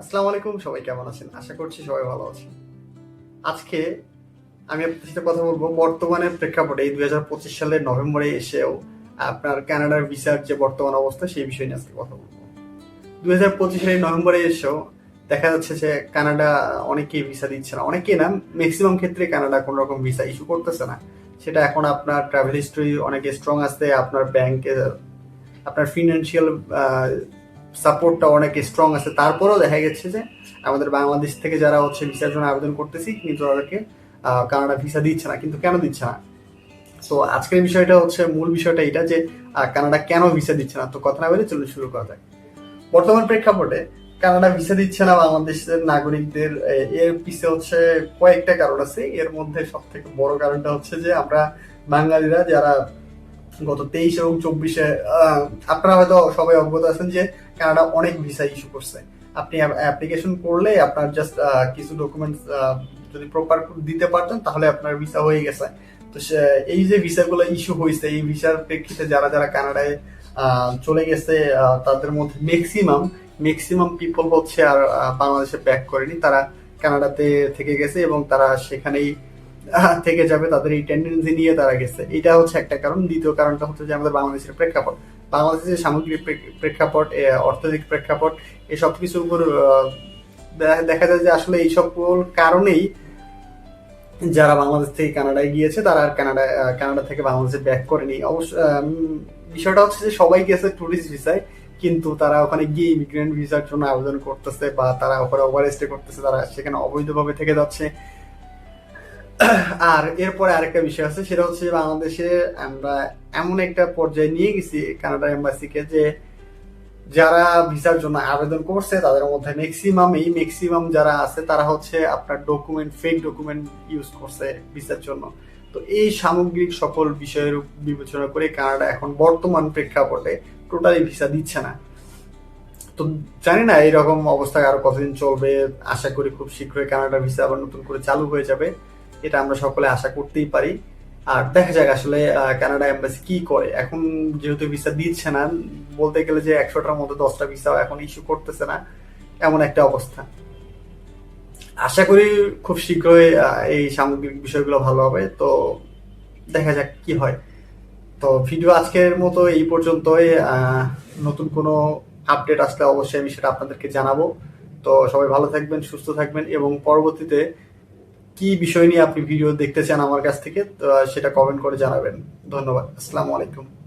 আসসালামু আলাইকুম, সবাই কেমন আছেন? আশা করছি সবাই ভালো আছেন। আজকে আমি আপনার সাথে কথা বলব বর্তমানে প্রেক্ষাপটে, এই দুই সালের নভেম্বরে এসেও আপনার কানাডার ভিসার যে বর্তমান অবস্থা, সেই বিষয় নিয়ে আজকে কথা বলব। দুই হাজার পঁচিশের নভেম্বরে এসেও দেখা যাচ্ছে যে কানাডা অনেকেই ভিসা দিচ্ছে না। অনেকেই না ম্যাক্সিমাম ক্ষেত্রে কানাডা কোনো রকম ভিসা ইস্যু করতেছে না। সেটা এখন আপনার ট্রাভেল হিস্ট্রি অনেক স্ট্রং আছে, আপনার ব্যাংকে আপনার ফিনান্সিয়াল সাপোর্টটা অনেক স্ট্রং আছে। তারপরেও দেখা গেছে যে আমাদের বাংলাদেশ থেকে যারা হচ্ছে ভিসার জন্য আবেদন করতেছি, কিন্তু তাদেরকে কানাডা ভিসা দিচ্ছে না, কিন্তু কেন দিচ্ছে না? তো আজকের বিষয়টা হচ্ছে মূল বিষয়টা এটা যে কানাডা কেন ভিসা দিচ্ছে না? তো কথা না বলে চলুন শুরু করা যাক। বর্তমান প্রেক্ষাপটে কানাডা ভিসা দিচ্ছে না বাংলাদেশের নাগরিকদের এর পিছে হচ্ছে কয়েকটা কারণ আছে। এর মধ্যে সব থেকে বড় কারণটা হচ্ছে যে আমরা বাঙালিরা যারা গত তেইশ এবং চব্বিশে আপনারা হয়তো সবাই অবগত আছেন যে কানাডা অনেক ভিসা ইস্যু করছে। আপনি অ্যাপ্লিকেশন করলে আপনার জাস্ট কিছু ডকুমেন্টস যদি প্রপার দিতে পারতেন তাহলে আপনার ভিসা হয়ে গেছে। তো এই যে ভিসাগুলো ইস্যু হয়েছে, এই ভিসার প্রেক্ষিতে যারা যারা কানাডায় চলে গেছে তাদের মধ্যে ম্যাক্সিমাম ম্যাক্সিমাম পিপল হচ্ছে আর বাংলাদেশে ব্যাক করেনি। তারা কানাডাতে থেকে গেছে এবং তারা সেখানেই থেকে যাবে তাদের এই টেন্ডেন্সি নিয়ে তারা গেছে। এটা হচ্ছে একটা কারণ। দ্বিতীয় কারণটা হচ্ছে যে আমাদের বাংলাদেশের প্রেক্ষাপট। বাংলাদেশের সামগ্রিক প্রেক্ষাপট অর্থনৈতিক প্রেক্ষাপট, এই সব কিছুর উপর দেখা যায় যে আসলে এই সকল কারণেই যারা বাংলাদেশ থেকে কানাডায় গিয়েছে, তারা আর কানাডা কানাডা থেকে বাংলাদেশে ব্যাক করেনি। অবশ্য বিষয়টা হচ্ছে যে সবাই গেছে টুরিস্ট ভিসায় কিন্তু তারা ওখানে গিয়ে ইমিগ্রেন্ট ভিসার জন্য আবেদন করতেছে বা তারা ওখানে ওভার স্টে করতেছে, তারা সেখানে অবৈধভাবে থেকে যাচ্ছে। আর এরপরে আরেকটা বিষয় আছে, সেটা হচ্ছে বাংলাদেশে আমরা এমন একটা পর্যায়ে নিয়ে গেছি কানাডা এম্বাসিকে, যে যারা ভিসার জন্য আবেদন করছে, তাদের মধ্যে ম্যাক্সিমাম এই ম্যাক্সিমাম যারা আছে, তারা হচ্ছে আপনার ডকুমেন্ট ফেক ডকুমেন্ট ইউজ করছে ভিসার জন্য। তো এই সামগ্রিক সকল বিষয়ের বিবেচনা করে কানাডা এখন বর্তমান প্রেক্ষাপটে টোটালি ভিসা দিচ্ছে না। তো জানি না এরকম অবস্থায় আরও কতদিন চলবে, আশা করি খুব শীঘ্রই কানাডা ভিসা আবার নতুন করে চালু হয়ে যাবে। এটা আমরা সকলে আশা করতেই পারি। আর দেখা যাক আসলে কানাডা এম্বাসি কি করে। এখন যেহেতু ভিসা দিচ্ছে না, বলতে গেলে যে একশোটার মধ্যে দশটা ভিসা এখন ইস্যু করতেছে না, এমন একটা অবস্থা। আশা করি খুব শীঘ্রই এই সামগ্রিক বিষয়গুলো ভালো হবে। তো দেখা যাক কি হয়। তো ভিডিও আজকের মতো এই পর্যন্তই। নতুন কোনো আপডেট আসলে অবশ্যই আমি সেটা আপনাদেরকে জানাব। তো সবাই ভালো থাকবেন, সুস্থ থাকবেন এবং পরবর্তীতে কি বিষয় নিয়ে আপনি ভিডিও দেখতে চান আমার কাছ থেকে সেটা কমেন্ট করে জানাবেন। ধন্যবাদ। আসসালামু আলাইকুম।